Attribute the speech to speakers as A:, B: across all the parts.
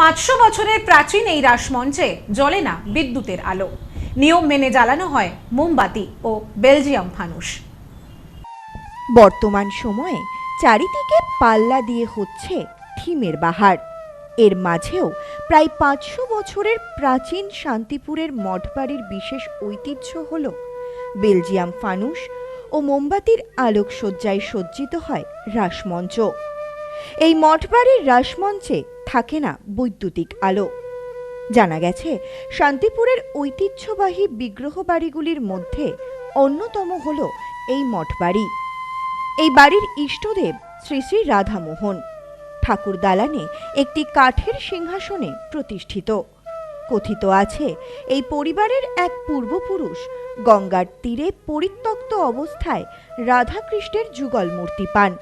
A: পাঁচশো বছরের প্রাচীন এই রাসমঞ্চে জ্বলে না বিদ্যুতের আলো। নিয়ম মেনে জ্বালানো হয় মোমবাতি ও বেলজিয়াম ফানুস
B: বর্তমান সময়ে চারিদিকে পাল্লা দিয়ে হচ্ছে থিমের বাহার। এর মাঝেও প্রায় পাঁচশো বছরের প্রাচীন শান্তিপুরের মঠবাড়ির বিশেষ ঐতিহ্য হল বেলজিয়াম ফানুস ও মোমবাতির আলোকসজ্জায় সজ্জিত হয় রাসমঞ্চ। এই মঠবাড়ির রাসমঞ্চে থাকে না বৈদ্যুতিক আলো। জানা গেছে, শান্তিপুরের ঐতিহ্যবাহী বিগ্রহ বাড়িগুলির মধ্যে অন্যতম হল এই মঠবাড়ি। এই বাড়ির ইষ্টদেব শ্রী শ্রী রাধামোহন। ঠাকুর দালানে একটি কাঠের সিংহাসনে প্রতিষ্ঠিত। কথিত আছে, এই পরিবারের এক পূর্বপুরুষ গঙ্গার তীরে পরিত্যক্ত অবস্থায় রাধাকৃষ্ণের যুগল মূর্তি পান।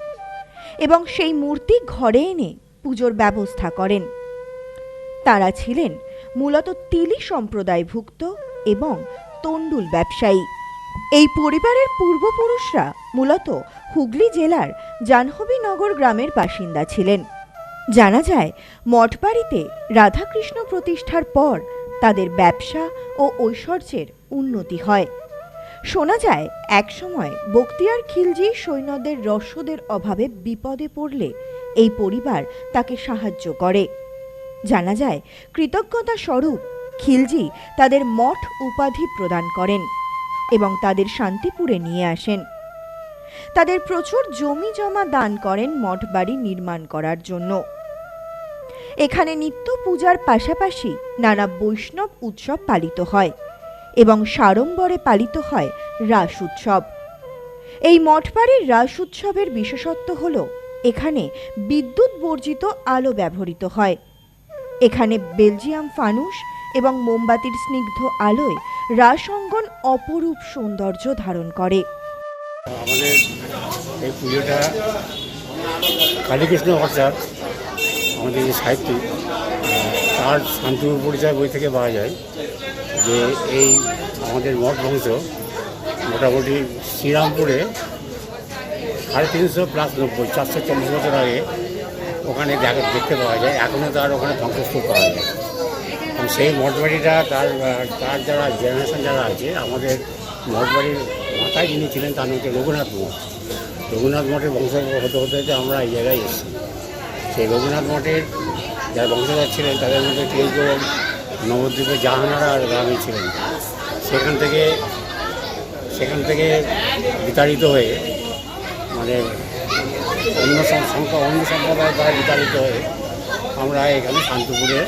B: এবং সেই মূর্তি ঘরে এনে পুজোর ব্যবস্থা করেন। তারা ছিলেন মূলত তিলি সম্প্রদায়ভুক্ত এবং তণ্ডুল ব্যবসায়ী। এই পরিবারের পূর্বপুরুষরা মূলত হুগলি জেলার জাহ্নবীনগর গ্রামের বাসিন্দা ছিলেন। জানা যায়, মঠবাড়িতে রাধাকৃষ্ণ প্রতিষ্ঠার পর তাদের ব্যবসা ও ঐশ্বর্যের উন্নতি হয়। শোনা যায় একসময় বক্তিয়ার খিলজি সৈন্যদের রসদের অভাবে বিপদে পড়লে এই পরিবার তাকে সাহায্য করে। জানা যায়, কৃতজ্ঞতা স্বরূপ খিলজি তাদের মঠ উপাধি প্রদান করেন এবং তাদের শান্তিপুরে নিয়ে আসেন। তাদের প্রচুর জমি জমা দান করেন মঠ বাড়ি নির্মাণ করার জন্য। এখানে নিত্য পূজার পাশাপাশি নানা বৈষ্ণব উৎসব পালিত হয়। এবং সাড়ম্বরে পালিত হয় রাস উৎসব। এই মঠবাড়ির রাস উৎসবের বিশেষত্ব হল, এখানে বিদ্যুৎ বর্জিত আলো ব্যবহৃত হয়। এখানে বেলজিয়াম ফানুস এবং মোমবাতির স্নিগ্ধ আলোয় রাস অঙ্গন অপরূপ সৌন্দর্য ধারণ করে।
C: কালীকৃষ্ণ আমাদের যে সাহিত্যিক তার শান্তিপুর পরিচয় বই থেকে পাওয়া যায় যে এই আমাদের মঠ বংশ, মোটামুটি শ্রীরামপুরে সাড়ে তিনশো প্লাস নব্বই, চারশো চল্লিশ বছর আগে ওখানে দেখা, দেখতে পাওয়া যায়। এখনও তার ওখানে ধ্বংসস্তূপ পাওয়া যায়। সেই মঠবাড়িটা তার তার যারা জেনারেশন যারা আছে, আমাদের মঠবাড়ির মাথায় যিনি ছিলেন তার নাম রঘুনাথ মঠ। রঘুনাথ মঠের বংশ হতে হতে হতে আমরা এই জায়গায় এসেছি। সেই রঘুনাথ মঠের যারা বংশধর ছিলেন, তাদের মধ্যে কেউ কেউ নবদ্বীপে জাহানারা আর গ্রামে ছিলেন। সেখান থেকে সেখান থেকে বিতাড়িত হয়ে মানে অন্য সংখ্যা অন্য সম্প্রদায় দ্বারা বিতাড়িত হয়ে আমরা এখানে শান্তিপুরে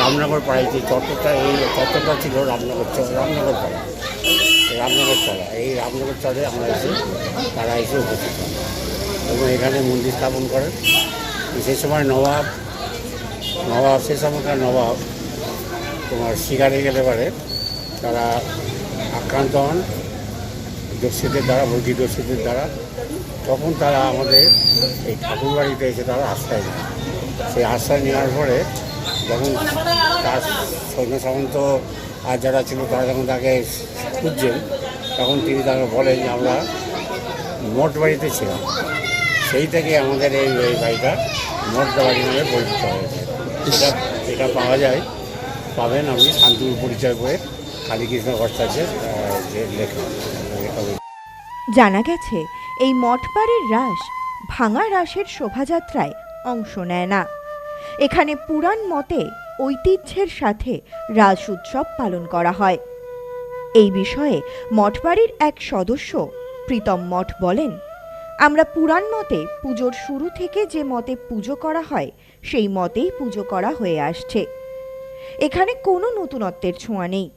C: রামনগর পাড়ায় যে চত্বরটা এই চত্বরটা ছিল রামনগর রামনগর পাড়া। রামনগর পাড়া। এই রামনগর চরে আমরা এসে তারা এসে উপস্থিত এবং এখানে মন্দির স্থাপন করেন। সে সময় নবাব নবাব, সে সময়কার নবাব তোমার শিকারে গেলে পারে। তারা আক্রান্ত হন দস্যুদের দ্বারা বৈধি দস্যুদের দ্বারা। তখন তারা আমাদের এই ঠাকুরবাড়িতে এসে তারা আশ্রয় নেয়। সেই আশ্রয় নেওয়ার পরে যখন তার সৈন্য সামন্ত আর যারা ছিল তারা যখন তাকে খুঁজছেন, তখন তিনি তাকে বলেন যে, আমরা মোট বাড়িতে ছিলাম। সেই থেকে আমাদের এই এই বাড়িটা মোট বাড়ি নামে পরিচিত হয়েছে। এটা এটা পাওয়া যায়। পাবেন আপনি শান্তিপুর পরিচয় বইয়ে।
B: জানা গেছে, এই মঠবাড়ির রাস ভাঙা রাসের শোভাযাত্রায় অংশ নেয় না। এখানে পুরাণ মতে ঐতিহ্যের সাথে রাস উৎসব পালন করা হয়। এই বিষয়ে মঠবাড়ির এক সদস্য প্রীতম মঠ বলেন, আমরা পুরাণ মতে পুজোর শুরু থেকে যে মতে পুজো করা হয়, সেই মতেই পুজো করা হয়ে আসছে। এখানে কোনো নতুনত্বের ছোঁয়া নেই।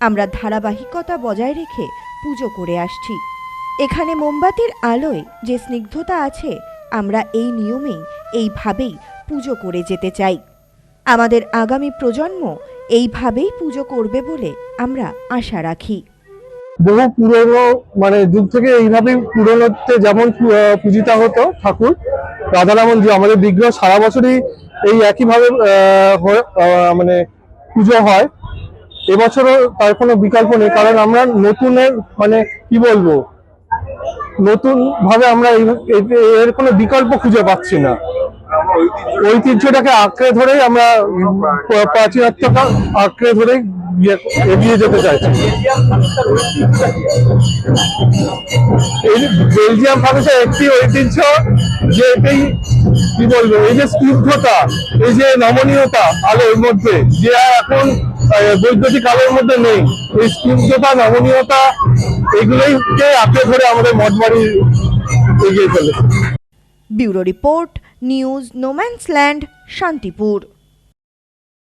B: আমরা ধারাবাহিকতা বজায় রেখে পুজো করে আসছি। এখানে মোমবাতির আলোয় যে স্নিগ্ধতা আছে, আমরা এই নিয়মেই, এইভাবেই পুজো করে যেতে চাই। আমাদের আগামী প্রজন্ম এইভাবেই পুজো করবে বলে আমরা আশা রাখি।
D: বহু পুরনো মানে যুগ থেকে এইভাবেই পুরনোতে যেমন পূজিতা হতো ঠাকুর, রাধারামন যে আমাদের বিগ্রহ সারা বছরই এই একইভাবে মানে পুজো হয়। এবছরও তার কোনো বিকল্প নেই, কারণ আমরা নতুনের মানে কি বলব নতুন ভাবে আমরা এর কোনো বিকল্প খুঁজে পাচ্ছি না। ঐতিহ্যটাকে আঁকড়ে ধরেই আমরা প্রাচীনত্বটা আঁকড়ে ধরেই ইয়ে- এগিয়ে যেতে চাইছি। এই বেলজিয়াম ফানুসের একটি ঐতিহ্য, যে এটাই কি বলব, এই যে স্নিগ্ধতা এই যে নমনীয়তা আলোর মধ্যে, যে এখন বৈদ্যুতিক আলোর মধ্যে নেই। এই স্নিগ্ধতা নমনীয়তা এগুলোইকে আঁকড়ে ধরে আমাদের মঠবাড়ি এগিয়ে চলেছে।
B: Bureau report, news, no man's land, Shantipur.